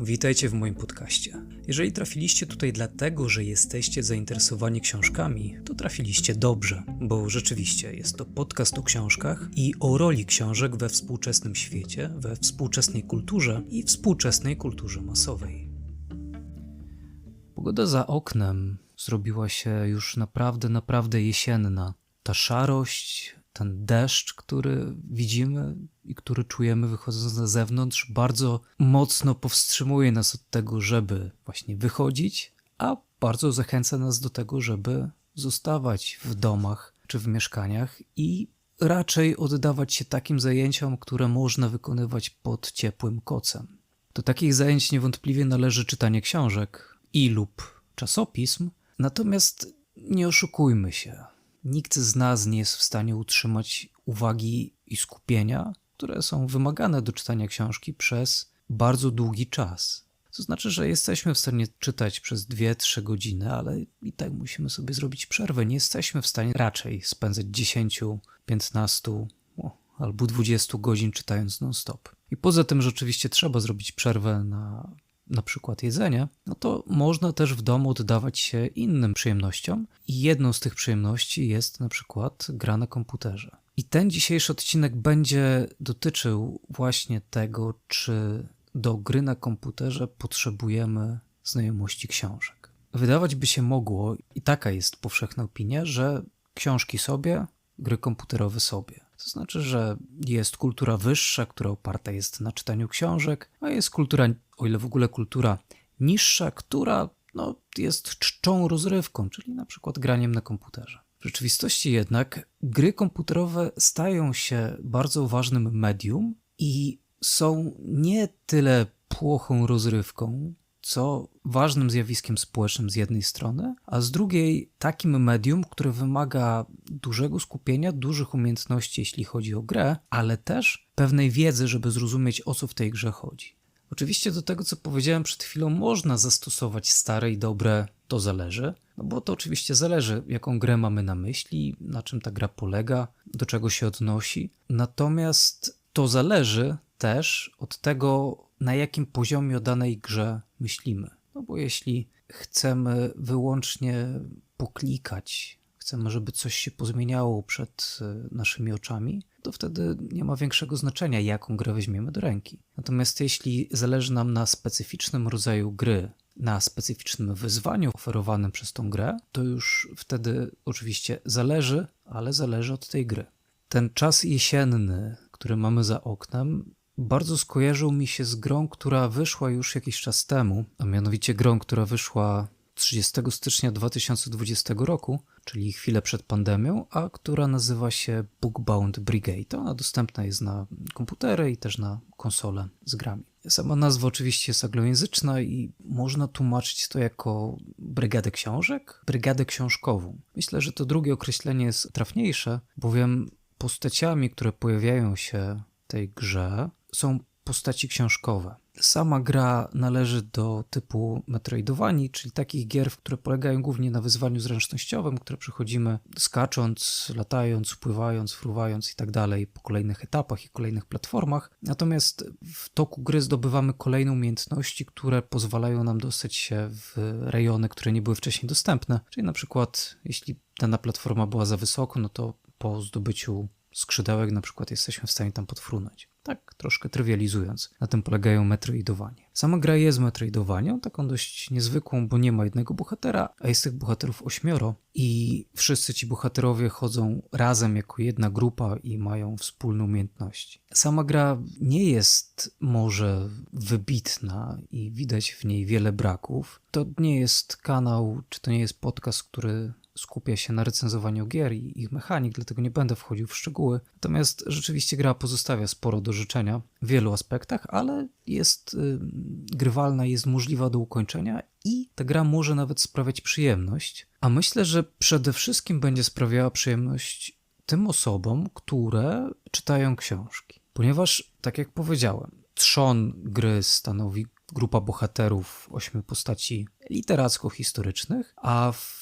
Witajcie w moim podcaście. Jeżeli trafiliście tutaj dlatego, że jesteście zainteresowani książkami, to trafiliście dobrze, bo rzeczywiście jest to podcast o książkach i o roli książek we współczesnym świecie, we współczesnej kulturze i współczesnej kulturze masowej. Pogoda za oknem zrobiła się już naprawdę, naprawdę jesienna. Ta szarość, ten deszcz, który widzimy i który czujemy wychodząc na zewnątrz, bardzo mocno powstrzymuje nas od tego, żeby właśnie wychodzić, a bardzo zachęca nas do tego, żeby zostawać w domach czy w mieszkaniach i raczej oddawać się takim zajęciom, które można wykonywać pod ciepłym kocem. Do takich zajęć niewątpliwie należy czytanie książek i lub czasopism, natomiast nie oszukujmy się. Nikt z nas nie jest w stanie utrzymać uwagi i skupienia, które są wymagane do czytania książki przez bardzo długi czas. To znaczy, że jesteśmy w stanie czytać przez 2-3 godziny, ale i tak musimy sobie zrobić przerwę. Nie jesteśmy w stanie raczej spędzać 10, 15 o, albo 20 godzin czytając non-stop. I poza tym, że oczywiście trzeba zrobić przerwę na na przykład jedzenie, no to można też w domu oddawać się innym przyjemnościom i jedną z tych przyjemności jest na przykład gra na komputerze. I ten dzisiejszy odcinek będzie dotyczył właśnie tego, czy do gry na komputerze potrzebujemy znajomości książek. Wydawać by się mogło, i taka jest powszechna opinia, że książki sobie, gry komputerowe sobie. To znaczy, że jest kultura wyższa, która oparta jest na czytaniu książek, a jest kultura, o ile w ogóle kultura niższa, która no, jest czczą rozrywką, czyli na przykład graniem na komputerze. W rzeczywistości jednak gry komputerowe stają się bardzo ważnym medium i są nie tyle płochą rozrywką, co ważnym zjawiskiem społecznym z jednej strony, a z drugiej takim medium, które wymaga dużego skupienia, dużych umiejętności, jeśli chodzi o grę, ale też pewnej wiedzy, żeby zrozumieć o co w tej grze chodzi. Oczywiście do tego, co powiedziałem przed chwilą, można zastosować stare i dobre to zależy, no bo to oczywiście zależy, jaką grę mamy na myśli, na czym ta gra polega, do czego się odnosi. Natomiast to zależy też od tego, na jakim poziomie o danej grze myślimy. No bo jeśli chcemy wyłącznie poklikać, chcemy, żeby coś się pozmieniało przed e, naszymi oczami, to wtedy nie ma większego znaczenia, jaką grę weźmiemy do ręki. Natomiast jeśli zależy nam na specyficznym rodzaju gry, na specyficznym wyzwaniu oferowanym przez tą grę, to już wtedy oczywiście zależy, ale zależy od tej gry. Ten czas jesienny, który mamy za oknem, bardzo skojarzył mi się z grą, która wyszła już jakiś czas temu, a mianowicie grą, która wyszła 30 stycznia 2020 roku, czyli chwilę przed pandemią, a która nazywa się Bookbound Brigade. Ona dostępna jest na komputery i też na konsole z grami. Sama nazwa oczywiście jest anglojęzyczna i można tłumaczyć to jako brygadę książek, brygadę książkową. Myślę, że to drugie określenie jest trafniejsze, bowiem postaciami, które pojawiają się w tej grze, są postaci książkowe. Sama gra należy do typu Metroidowani, czyli takich gier, które polegają głównie na wyzwaniu zręcznościowym, które przechodzimy skacząc, latając, pływając, fruwając i tak dalej po kolejnych etapach i kolejnych platformach. Natomiast w toku gry zdobywamy kolejne umiejętności, które pozwalają nam dostać się w rejony, które nie były wcześniej dostępne. Czyli na przykład, jeśli dana platforma była za wysoko, no to po zdobyciu skrzydełek na przykład jesteśmy w stanie tam podfrunąć. Tak troszkę trywializując. Na tym polegają metroidowanie. Sama gra jest metroidowaniem, taką dość niezwykłą, bo nie ma jednego bohatera, a jest tych bohaterów ośmioro i wszyscy ci bohaterowie chodzą razem jako jedna grupa i mają wspólne umiejętności. Sama gra nie jest może wybitna i widać w niej wiele braków. To nie jest kanał, czy to nie jest podcast, który skupia się na recenzowaniu gier i ich mechanik, dlatego nie będę wchodził w szczegóły. Natomiast rzeczywiście gra pozostawia sporo do życzenia w wielu aspektach, ale jest y, grywalna, jest możliwa do ukończenia i ta gra może nawet sprawiać przyjemność. A myślę, że przede wszystkim będzie sprawiała przyjemność tym osobom, które czytają książki. Ponieważ, tak jak powiedziałem, trzon gry stanowi grupa bohaterów, ośmiu postaci literacko-historycznych, a w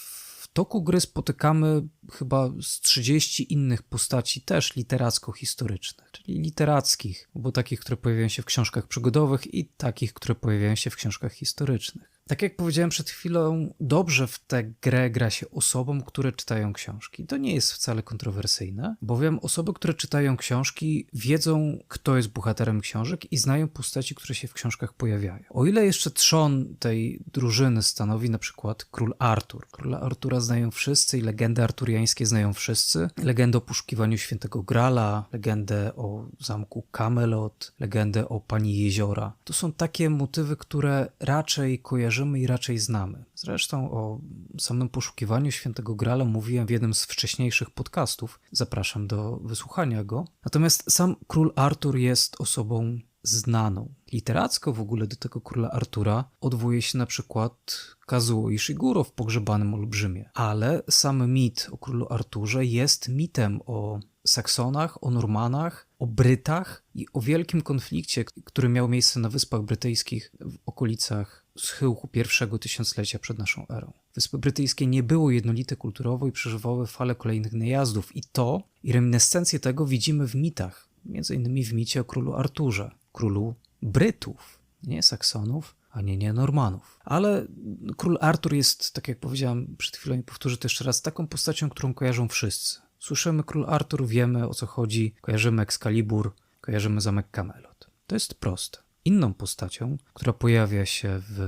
toku gry spotykamy chyba z 30 innych postaci, też literacko-historycznych, czyli literackich, bo takich, które pojawiają się w książkach przygodowych i takich, które pojawiają się w książkach historycznych. Tak jak powiedziałem przed chwilą, dobrze w tę grę gra się osobom, które czytają książki. To nie jest wcale kontrowersyjne, bowiem osoby, które czytają książki, wiedzą, kto jest bohaterem książek i znają postaci, które się w książkach pojawiają. O ile jeszcze trzon tej drużyny stanowi na przykład król Artur. Króla Artura znają wszyscy i legendy arturiańskie znają wszyscy. Legendę o poszukiwaniu świętego Grala, legendę o zamku Camelot, legendę o pani jeziora. To są takie motywy, które raczej kojarzymy kojarzymy i raczej znamy. Zresztą o samym poszukiwaniu świętego Grala mówiłem w jednym z wcześniejszych podcastów. Zapraszam do wysłuchania go. Natomiast sam król Artur jest osobą znaną. Literacko w ogóle do tego króla Artura odwołuje się na przykład Kazuo Ishiguro w Pogrzebanym Olbrzymie. Ale sam mit o królu Arturze jest mitem o Saksonach, o Normanach, o Brytach i o wielkim konflikcie, który miał miejsce na Wyspach Brytyjskich w okolicach schyłku pierwszego tysiąclecia przed naszą erą. Wyspy Brytyjskie nie były jednolite kulturowo i przeżywały fale kolejnych najazdów i to i reminiscencje tego widzimy w mitach, między innymi w micie o królu Arturze, królu Brytów, nie Saksonów, ani nie Normanów. Ale król Artur jest, tak jak powiedziałem przed chwilą i powtórzę to jeszcze raz, taką postacią, którą kojarzą wszyscy. Słyszymy król Artur, wiemy o co chodzi, kojarzymy Excalibur, kojarzymy zamek Camelot. To jest proste. Inną postacią, która pojawia się w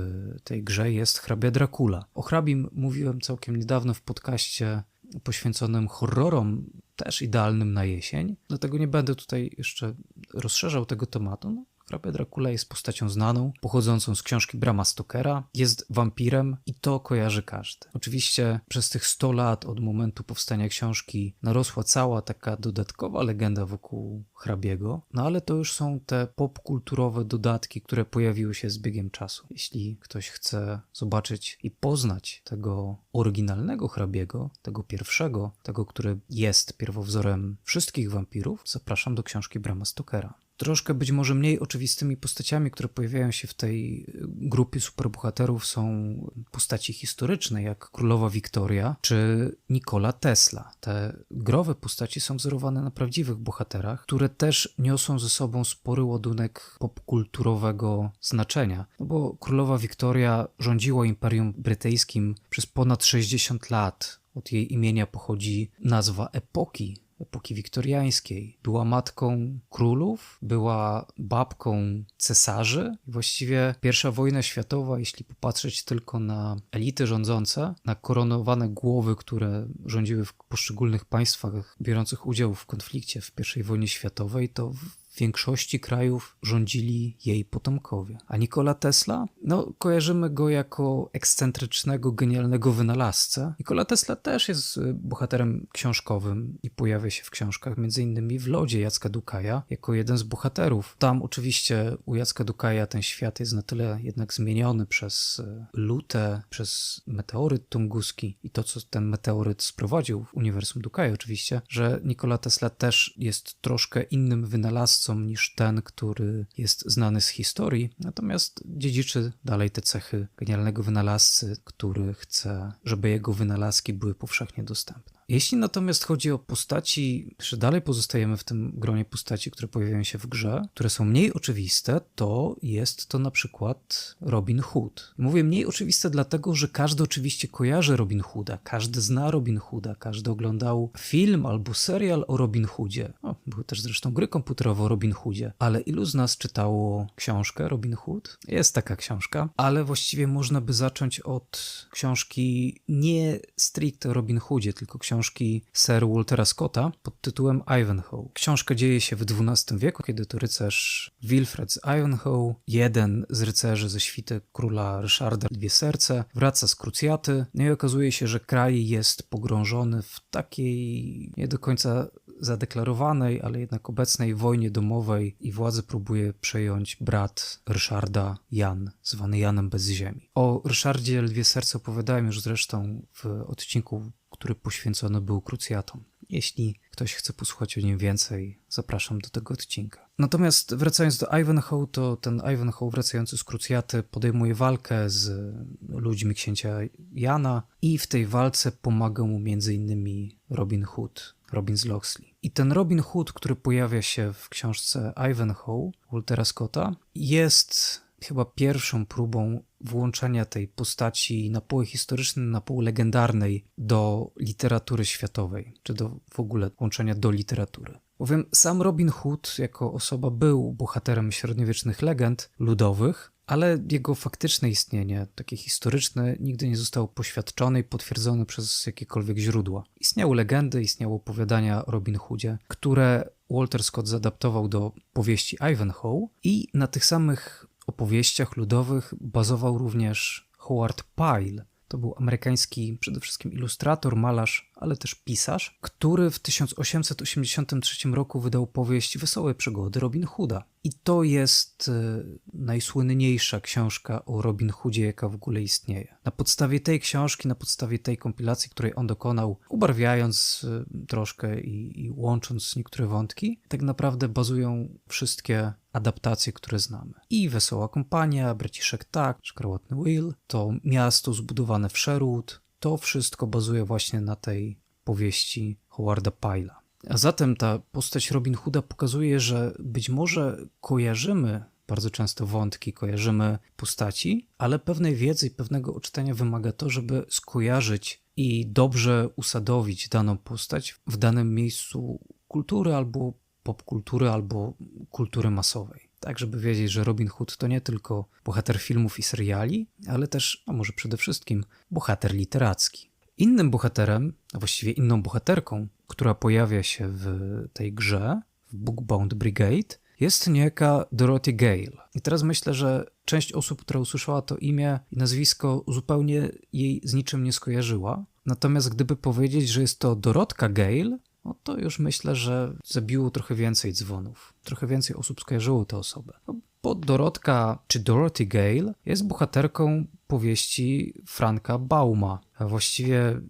tej grze jest hrabia Dracula. O hrabim mówiłem całkiem niedawno w podcaście poświęconym horrorom, też idealnym na jesień, dlatego nie będę tutaj jeszcze rozszerzał tego tematu. No, Hrabia Dracula jest postacią znaną, pochodzącą z książki Brama Stokera, jest wampirem i to kojarzy każdy. Oczywiście przez tych 100 lat od momentu powstania książki narosła cała taka dodatkowa legenda wokół hrabiego, no ale to już są te popkulturowe dodatki, które pojawiły się z biegiem czasu. Jeśli ktoś chce zobaczyć i poznać tego oryginalnego hrabiego, tego pierwszego, tego, który jest pierwowzorem wszystkich wampirów, zapraszam do książki Brama Stokera troszkę być może mniej oczywistymi postaciami, które pojawiają się w tej grupie superbohaterów są postaci historyczne, jak królowa Wiktoria czy Nikola Tesla. Te growe postaci są wzorowane na prawdziwych bohaterach, które też niosą ze sobą spory ładunek popkulturowego znaczenia. No bo królowa Wiktoria rządziła Imperium Brytyjskim przez ponad 60 lat. Od jej imienia pochodzi nazwa epoki, epoki wiktoriańskiej. Była matką królów, była babką cesarzy. Właściwie pierwsza wojna światowa, jeśli popatrzeć tylko na elity rządzące, na koronowane głowy, które rządziły w poszczególnych państwach biorących udział w konflikcie w I wojnie światowej, to większości krajów rządzili jej potomkowie. A Nikola Tesla? No, kojarzymy go jako ekscentrycznego, genialnego wynalazcę. Nikola Tesla też jest y, bohaterem książkowym i pojawia się w książkach, innymi w Lodzie Jacka Dukaja, jako jeden z bohaterów. Tam oczywiście u Jacka Dukaja ten świat jest na tyle jednak zmieniony przez y, lutę, przez meteoryt tunguski i to, co ten meteoryt sprowadził w uniwersum Dukaja oczywiście, że Nikola Tesla też jest troszkę innym wynalazcą niż ten, który jest znany z historii, natomiast dziedziczy dalej te cechy genialnego wynalazcy, który chce, żeby jego wynalazki były powszechnie dostępne. Jeśli natomiast chodzi o postaci, że dalej pozostajemy w tym gronie postaci, które pojawiają się w grze, które są mniej oczywiste, to jest to na przykład Robin Hood. Mówię mniej oczywiste dlatego, że każdy oczywiście kojarzy Robin Hooda, każdy zna Robin Hooda, każdy oglądał film albo serial o Robin Hoodzie. O, były też zresztą gry komputerowe o Robin Hoodzie, ale ilu z nas czytało książkę Robin Hood? Jest taka książka, ale właściwie można by zacząć od książki nie stricte o Robin Hoodzie, tylko książki książki Sir Waltera Scotta pod tytułem Ivanhoe. Książka dzieje się w XII wieku, kiedy to rycerz Wilfred z Ivanhoe, jeden z rycerzy ze świty króla Ryszarda Dwie Serce, wraca z krucjaty no i okazuje się, że kraj jest pogrążony w takiej nie do końca zadeklarowanej, ale jednak obecnej wojnie domowej i władzę próbuje przejąć brat Ryszarda, Jan, zwany Janem bez ziemi. O Ryszardzie Lwie Serce opowiadałem już zresztą w odcinku który poświęcony był krucjatom. Jeśli ktoś chce posłuchać o nim więcej, zapraszam do tego odcinka. Natomiast wracając do Ivanhoe, to ten Ivanhoe wracający z krucjaty podejmuje walkę z ludźmi księcia Jana i w tej walce pomaga mu m.in. Robin Hood, Robin z Locksley. I ten Robin Hood, który pojawia się w książce Ivanhoe Waltera Scotta, jest chyba pierwszą próbą włączenia tej postaci na pół historycznej, na pół legendarnej do literatury światowej, czy do w ogóle włączenia do literatury. Bowiem sam Robin Hood jako osoba był bohaterem średniowiecznych legend ludowych, ale jego faktyczne istnienie, takie historyczne, nigdy nie zostało poświadczone i potwierdzone przez jakiekolwiek źródła. Istniały legendy, istniały opowiadania o Robin Hoodzie, które Walter Scott zadaptował do powieści Ivanhoe i na tych samych opowieściach ludowych bazował również Howard Pyle. To był amerykański przede wszystkim ilustrator, malarz, ale też pisarz, który w 1883 roku wydał powieść Wesołe przygody Robin Hooda. I to jest e, najsłynniejsza książka o Robin Hoodzie, jaka w ogóle istnieje. Na podstawie tej książki, na podstawie tej kompilacji, której on dokonał, ubarwiając e, troszkę i, i łącząc niektóre wątki, tak naprawdę bazują wszystkie adaptacje, które znamy. I Wesoła Kompania, Braciszek Tak, Szkarłatny Will, to miasto zbudowane w Sherwood, to wszystko bazuje właśnie na tej powieści Howarda Pyla. A zatem ta postać Robin Hooda pokazuje, że być może kojarzymy bardzo często wątki, kojarzymy postaci, ale pewnej wiedzy i pewnego odczytania wymaga to, żeby skojarzyć i dobrze usadowić daną postać w danym miejscu kultury albo popkultury, albo kultury masowej. Tak, żeby wiedzieć, że Robin Hood to nie tylko bohater filmów i seriali, ale też, a może przede wszystkim, bohater literacki. Innym bohaterem, a właściwie inną bohaterką, która pojawia się w tej grze, w Bookbound Brigade, jest niejaka Dorothy Gale. I teraz myślę, że część osób, która usłyszała to imię i nazwisko, zupełnie jej z niczym nie skojarzyła. Natomiast gdyby powiedzieć, że jest to Dorotka Gale, no to już myślę, że zabiło trochę więcej dzwonów. Trochę więcej osób skojarzyło tę osobę. No, bo Dorotka, czy Dorothy Gale, jest bohaterką powieści Franka Bauma, a właściwie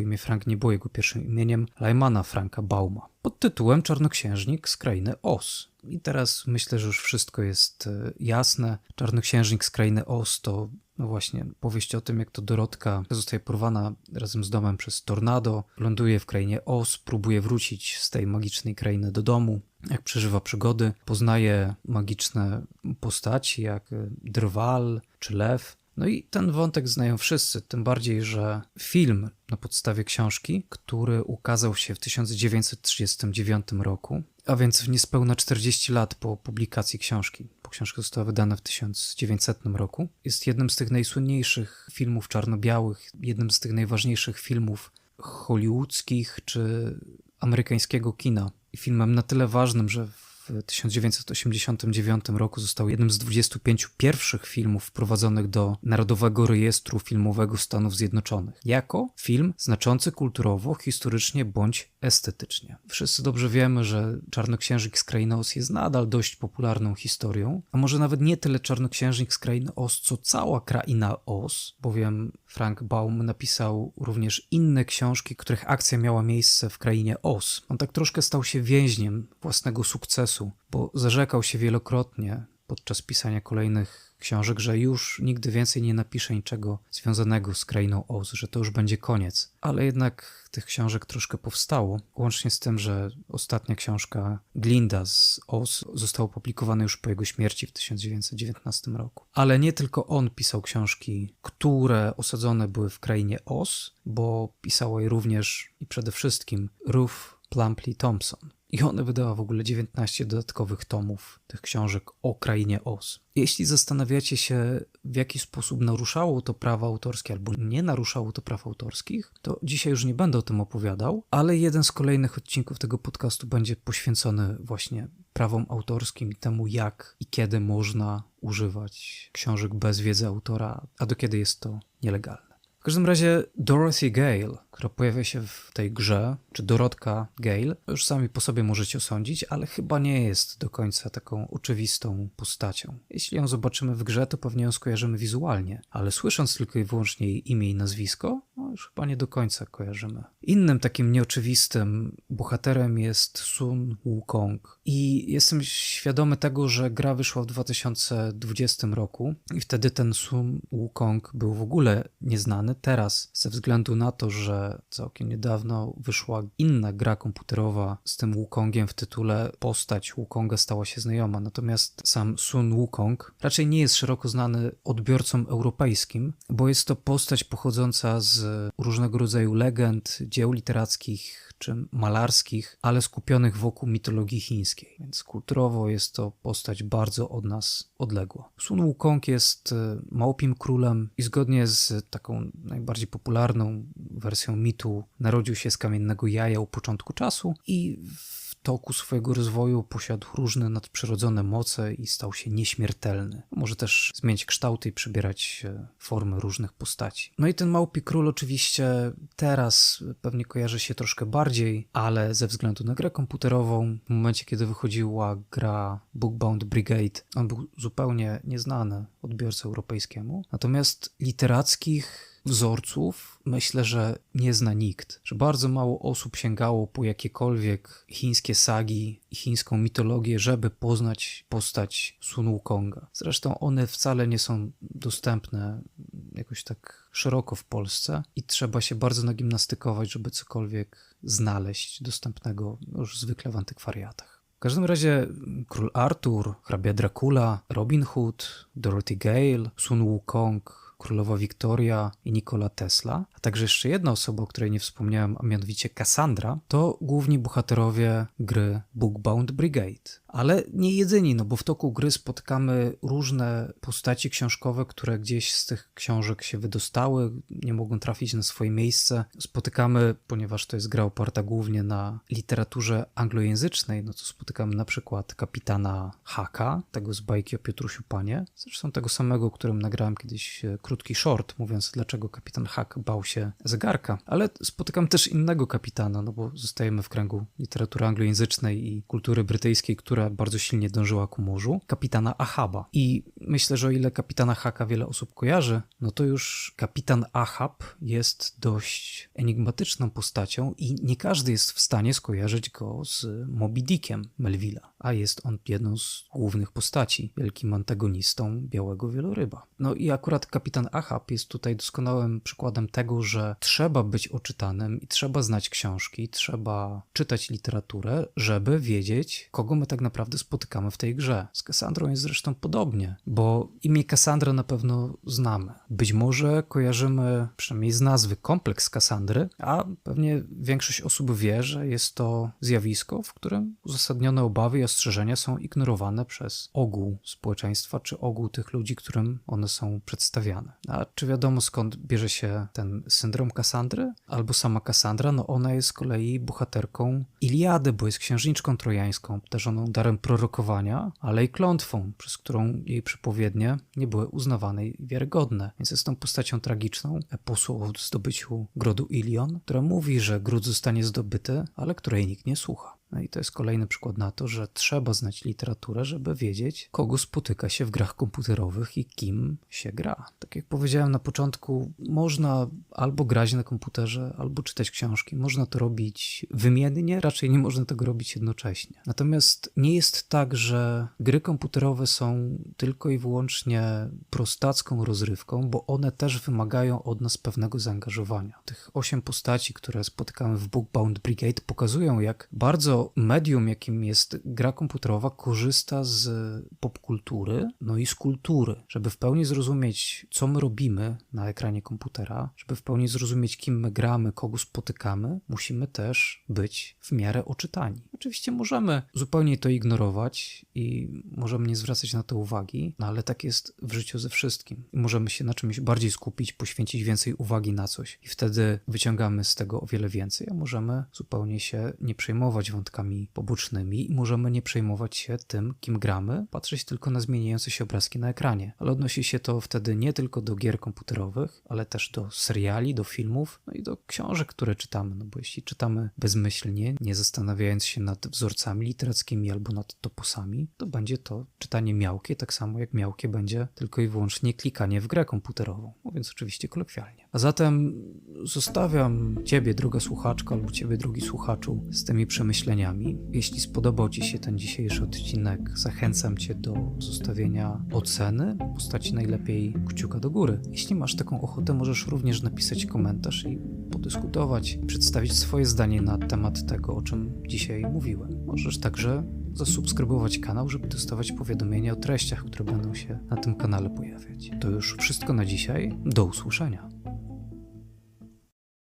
imię Frank nie było jego pierwszym imieniem, Lajmana Franka Bauma, pod tytułem Czarnoksiężnik z krainy Oz. I teraz myślę, że już wszystko jest e, jasne. Czarnoksiężnik z krainy Oz to no właśnie powieść o tym, jak to Dorotka zostaje porwana razem z domem przez tornado, ląduje w krainie Oz, próbuje wrócić z tej magicznej krainy do domu, jak przeżywa przygody, poznaje magiczne postaci jak e, drwal czy lew, no i ten wątek znają wszyscy, tym bardziej, że film na podstawie książki, który ukazał się w 1939 roku, a więc w niespełna 40 lat po publikacji książki, bo książka została wydana w 1900 roku, jest jednym z tych najsłynniejszych filmów czarno-białych, jednym z tych najważniejszych filmów hollywoodzkich czy amerykańskiego kina. Filmem na tyle ważnym, że w 1989 roku został jednym z 25 pierwszych filmów wprowadzonych do Narodowego Rejestru Filmowego Stanów Zjednoczonych, jako film znaczący kulturowo, historycznie bądź estetycznie. Wszyscy dobrze wiemy, że Czarnoksiężnik z Krainy Oz jest nadal dość popularną historią, a może nawet nie tyle Czarnoksiężnik z Krainy Oz, co cała kraina Oz, bowiem Frank Baum napisał również inne książki, których akcja miała miejsce w krainie Oz. On tak troszkę stał się więźniem własnego sukcesu, bo zarzekał się wielokrotnie podczas pisania kolejnych książek, że już nigdy więcej nie napisze niczego związanego z krainą Oz, że to już będzie koniec. Ale jednak tych książek troszkę powstało, łącznie z tym, że ostatnia książka Glinda z Oz została opublikowana już po jego śmierci w 1919 roku. Ale nie tylko on pisał książki, które osadzone były w krainie Oz, bo pisała je również i przede wszystkim Ruth Plumpley Thompson. I ona wydała w ogóle 19 dodatkowych tomów tych książek o krainie Oz. Jeśli zastanawiacie się, w jaki sposób naruszało to prawa autorskie albo nie naruszało to praw autorskich, to dzisiaj już nie będę o tym opowiadał, ale jeden z kolejnych odcinków tego podcastu będzie poświęcony właśnie prawom autorskim i temu, jak i kiedy można używać książek bez wiedzy autora, a do kiedy jest to nielegalne. W każdym razie Dorothy Gale, która pojawia się w tej grze, czy Dorotka Gale, już sami po sobie możecie osądzić, ale chyba nie jest do końca taką oczywistą postacią. Jeśli ją zobaczymy w grze, to pewnie ją skojarzymy wizualnie, ale słysząc tylko i wyłącznie jej imię i nazwisko, no już chyba nie do końca kojarzymy Innym takim nieoczywistym bohaterem jest Sun Wukong. I jestem świadomy tego, że gra wyszła w 2020 roku i wtedy ten Sun Wukong był w ogóle nieznany. Teraz, ze względu na to, że całkiem niedawno wyszła inna gra komputerowa z tym Wukongiem w tytule, postać Wukonga stała się znajoma. Natomiast sam Sun Wukong raczej nie jest szeroko znany odbiorcom europejskim, bo jest to postać pochodząca z różnego rodzaju legend, dzieł literackich czy malarskich, ale skupionych wokół mitologii chińskiej. Więc kulturowo jest to postać bardzo od nas odległa. Sun Wukong jest e, małpim królem i zgodnie z taką najbardziej popularną wersją mitu narodził się z kamiennego jaja u początku czasu i w toku swojego rozwoju posiadł różne nadprzyrodzone moce i stał się nieśmiertelny. Może też zmienić kształty i przybierać e, formy różnych postaci. No i ten małpi król oczywiście teraz pewnie kojarzy się troszkę bardziej, ale ze względu na grę komputerową, w momencie kiedy wychodziła gra Bookbound Brigade, on był zupełnie nieznany odbiorcy europejskiemu. Natomiast literackich wzorców myślę, że nie zna nikt, że bardzo mało osób sięgało po jakiekolwiek chińskie sagi i chińską mitologię, żeby poznać postać Sun Wukonga. Zresztą one wcale nie są dostępne jakoś tak szeroko w Polsce i trzeba się bardzo nagimnastykować, żeby cokolwiek znaleźć dostępnego już zwykle w antykwariatach. W każdym razie król Artur, hrabia Dracula, Robin Hood, Dorothy Gale, Sun Wukong, królowa Wiktoria i Nikola Tesla, a także jeszcze jedna osoba, o której nie wspomniałem, a mianowicie Cassandra, to główni bohaterowie gry Bookbound Brigade. Ale nie jedyni, no bo w toku gry spotykamy różne postaci książkowe, które gdzieś z tych książek się wydostały, nie mogą trafić na swoje miejsce. Spotykamy, ponieważ to jest gra oparta głównie na literaturze anglojęzycznej, no to spotykamy na przykład kapitana Haka, tego z bajki o Piotrusiu Panie, zresztą tego samego, którym nagrałem kiedyś e, krótki short, mówiąc dlaczego kapitan Hak bał się zegarka. Ale spotykam też innego kapitana, no bo zostajemy w kręgu literatury anglojęzycznej i kultury brytyjskiej, która bardzo silnie dążyła ku morzu, kapitana Ahaba. I myślę, że o ile kapitana Haka wiele osób kojarzy, no to już kapitan Ahab jest dość enigmatyczną postacią i nie każdy jest w stanie skojarzyć go z Moby Dickiem Melvilla, a jest on jedną z głównych postaci, wielkim antagonistą Białego Wieloryba. No i akurat kapitan Ahab jest tutaj doskonałym przykładem tego, że trzeba być oczytanym i trzeba znać książki, trzeba czytać literaturę, żeby wiedzieć, kogo my tak naprawdę spotykamy w tej grze. Z Kassandrą jest zresztą podobnie, bo imię Kassandra na pewno znamy. Być może kojarzymy, przynajmniej z nazwy, kompleks Kassandry, a pewnie większość osób wie, że jest to zjawisko, w którym uzasadnione obawy i ostrzeżenia są ignorowane przez ogół społeczeństwa, czy ogół tych ludzi, którym one są przedstawiane. A czy wiadomo skąd bierze się ten syndrom Kassandry? Albo sama Kassandra? No ona jest z kolei bohaterką Iliady, bo jest księżniczką trojańską, obdarzoną darem prorokowania, ale i klątwą, przez którą jej przepowiednie nie były uznawane i wiarygodne. Więc jest tą postacią tragiczną eposu o zdobyciu grodu Ilion, która mówi, że gród zostanie zdobyty, ale której nikt nie słucha. No i to jest kolejny przykład na to, że trzeba znać literaturę, żeby wiedzieć, kogo spotyka się w grach komputerowych i kim się gra. Tak jak powiedziałem na początku, można albo grać na komputerze, albo czytać książki. Można to robić wymiennie, raczej nie można tego robić jednocześnie. Natomiast nie jest tak, że gry komputerowe są tylko i wyłącznie prostacką rozrywką, bo one też wymagają od nas pewnego zaangażowania. Tych osiem postaci, które spotykamy w Bookbound Brigade, pokazują, jak bardzo medium, jakim jest gra komputerowa, korzysta z popkultury, no i z kultury, żeby w pełni zrozumieć, co my robimy na ekranie komputera, żeby w pełni zrozumieć, kim my gramy, kogo spotykamy, musimy też być w miarę oczytani. Oczywiście możemy zupełnie to ignorować i możemy nie zwracać na to uwagi, no ale tak jest w życiu ze wszystkim. Możemy się na czymś bardziej skupić, poświęcić więcej uwagi na coś i wtedy wyciągamy z tego o wiele więcej, a możemy zupełnie się nie przejmować wątkami dodatkami pobocznymi i możemy nie przejmować się tym, kim gramy, patrzeć tylko na zmieniające się obrazki na ekranie. Ale odnosi się to wtedy nie tylko do gier komputerowych, ale też do seriali, do filmów, no i do książek, które czytamy. No bo jeśli czytamy bezmyślnie, nie zastanawiając się nad wzorcami literackimi albo nad toposami, to będzie to czytanie miałkie, tak samo jak miałkie będzie tylko i wyłącznie klikanie w grę komputerową, mówiąc oczywiście kolokwialnie. A zatem zostawiam Ciebie, droga słuchaczka, albo Ciebie, drogi słuchaczu, z tymi przemyśleniami. Jeśli spodobał Ci się ten dzisiejszy odcinek, zachęcam Cię do zostawienia oceny w postaci najlepiej kciuka do góry. Jeśli masz taką ochotę, możesz również napisać komentarz i podyskutować, przedstawić swoje zdanie na temat tego, o czym dzisiaj mówiłem. Możesz także zasubskrybować kanał, żeby dostawać powiadomienia o treściach, które będą się na tym kanale pojawiać. To już wszystko na dzisiaj. Do usłyszenia.